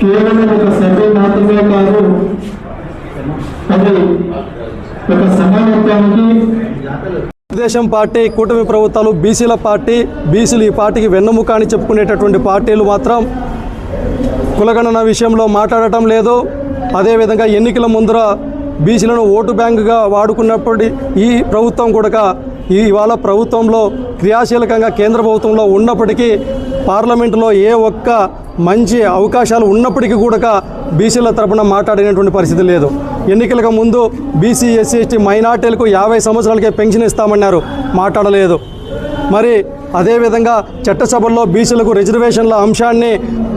కేవలం ఒక సర్వే మాత్రమే కాదు అది ఒక సమానత్వానికి తెలుగుదేశం పార్టీ కూటమి ప్రభుత్వాలు బీసీల పార్టీ బీసీలు ఈ పార్టీకి వెన్నెముక అని చెప్పుకునేటటువంటి పార్టీలు మాత్రం కులగణన విషయంలో మాట్లాడటం లేదు. అదేవిధంగా ఎన్నికల ముందర బీసీలను ఓటు బ్యాంకుగా వాడుకున్నప్పటి ఈ ప్రభుత్వం కూడా ఇవాళ ప్రభుత్వంలో క్రియాశీలకంగా కేంద్ర ప్రభుత్వంలో ఉన్నప్పటికీ పార్లమెంటులో ఏ ఒక్క మంచి అవకాశాలు ఉన్నప్పటికీ కూడా బీసీల తరపున మాట్లాడినటువంటి పరిస్థితి లేదు. ఎన్నికలకు ముందు బీసీ ఎస్సీ ఎస్టీ మైనార్టీలకు యాభై సంవత్సరాలకే పెన్షన్ ఇస్తామన్నారు. మాట్లాడలేదు. మరి అదేవిధంగా చట్టసభల్లో బీసీలకు రిజర్వేషన్ల అంశాన్ని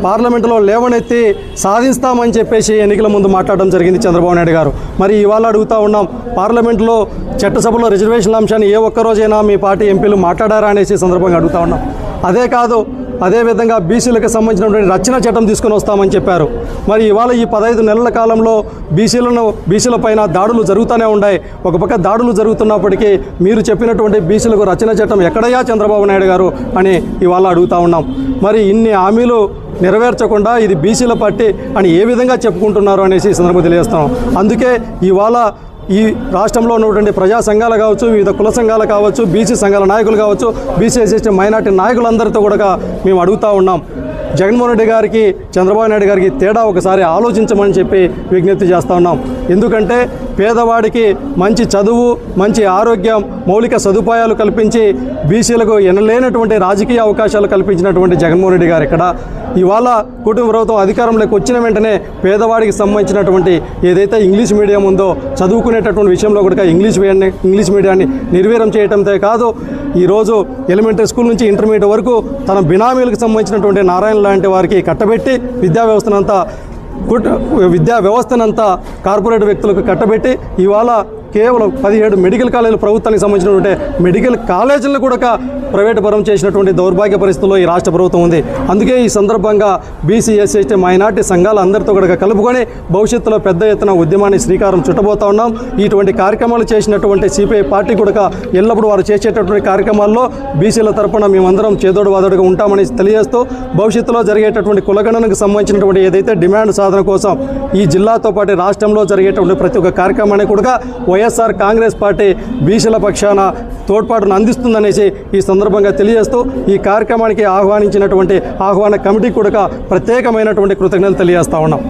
పార్లమెంటులో లేవనెత్తి సాధిస్తామని చెప్పేసి ఎన్నికల ముందు మాట్లాడడం జరిగింది చంద్రబాబు నాయుడు గారు. మరి ఇవాళ అడుగుతా ఉన్నాం పార్లమెంటులో చట్టసభలో రిజర్వేషన్ల అంశాన్ని ఏ ఒక్క రోజైనా మీ పార్టీ ఎంపీలు మాట్లాడారా అనేసి సందర్భంగా అడుగుతా ఉన్నాం. అదే కాదు అదేవిధంగా బీసీలకు సంబంధించినటువంటి రక్షణ చట్టం తీసుకొని వస్తామని చెప్పారు. మరి ఇవాళ ఈ పదహైదు నెలల కాలంలో బీసీలను బీసీల పైన దాడులు జరుగుతూనే ఉన్నాయి. ఒక పక్క దాడులు జరుగుతున్నప్పటికీ మీరు చెప్పినటువంటి బీసీలకు రచన చట్టం ఎక్కడయ్యా చంద్రబాబు నాయుడు గారు అని ఇవాళ అడుగుతా ఉన్నాం. మరి ఇన్ని హామీలు నెరవేర్చకుండా ఇది బీసీల పార్టీ అని ఏ విధంగా చెప్పుకుంటున్నారు అనేసి ఈ సందర్భంగా తెలియజేస్తాం అందుకే ఇవాళ ఈ రాష్ట్రంలో ఉన్నటువంటి ప్రజా సంఘాలు కావచ్చు వివిధ కుల సంఘాలు కావచ్చు బీసీ సంఘాల నాయకులు కావచ్చు బీసీ ఎస్సీ మైనార్టీ నాయకులందరితో కూడా మేము అడుగుతూ ఉన్నాం. జగన్మోహన్ రెడ్డి గారికి చంద్రబాబు నాయుడు గారికి తేడా ఒకసారి ఆలోచించమని చెప్పి విజ్ఞప్తి చేస్తూ ఉన్నాం. ఎందుకంటే పేదవాడికి మంచి చదువు మంచి ఆరోగ్యం మౌలిక సదుపాయాలు కల్పించి బీసీలకు ఎనలేనటువంటి రాజకీయ అవకాశాలు కల్పించినటువంటి జగన్మోహన్ రెడ్డి గారు ఇక్కడ. ఇవాళ కుటుంబ ప్రభుత్వం అధికారంలోకి వచ్చిన వెంటనే పేదవాడికి సంబంధించినటువంటి ఏదైతే ఇంగ్లీష్ మీడియం ఉందో చదువుకునేటటువంటి విషయంలో కూడా ఇంగ్లీష్ ఇంగ్లీష్ మీడియాన్ని నిర్వీర్యం చేయడంతో కాదు. ఈరోజు ఎలిమెంటరీ స్కూల్ నుంచి ఇంటర్మీడియట్ వరకు తన బినామీలకు సంబంధించినటువంటి నారాయణ లాంటి వారికి కట్టబెట్టి విద్యా వ్యవస్థనంతా విద్యా వ్యవస్థనంతా కార్పొరేట్ వ్యక్తులకు కట్టబెట్టి ఇవాళ కేవలం పదిహేడు మెడికల్ కాలేజీలు ప్రభుత్వానికి సంబంధించినటువంటి మెడికల్ కాలేజీలను కూడా ప్రైవేటు పరం చేసినటువంటి దౌర్భాగ్య పరిస్థితుల్లో ఈ రాష్ట్ర ప్రభుత్వం ఉంది. అందుకే ఈ సందర్భంగా బీసీ ఎస్సీ ఎస్టీ మైనార్టీ సంఘాలు అందరితో కూడా కలుపుకొని భవిష్యత్తులో పెద్ద ఎత్తున ఉద్యమాన్ని శ్రీకారం చుట్టబోతా ఉన్నాం. ఇటువంటి కార్యక్రమాలు చేసినటువంటి సిపిఐ పార్టీ కూడా ఎల్లప్పుడూ వారు చేసేటటువంటి కార్యక్రమాల్లో బీసీల తరపున మేమందరం చేదోడు వాదోడుగా ఉంటామని తెలియజేస్తూ భవిష్యత్తులో జరిగేటటువంటి కులగణనకు సంబంధించినటువంటి ఏదైతే డిమాండ్ సాధన కోసం ఈ జిల్లాతో పాటు రాష్ట్రంలో జరిగేటువంటి ప్రతి ఒక్క కార్యక్రమాన్ని కూడా వైఎస్ఆర్ కాంగ్రెస్ పార్టీ బీసీల పక్షాన తోడ్పాటును అందిస్తుందనేసి ఈ సందర్భంగా తెలియజేస్తూ ఈ కార్యక్రమానికి ఆహ్వానించినటువంటి ఆహ్వాన కమిటీ కూడా ప్రత్యేకమైనటువంటి కృతజ్ఞతలు తెలియజేస్తా ఉన్నాం.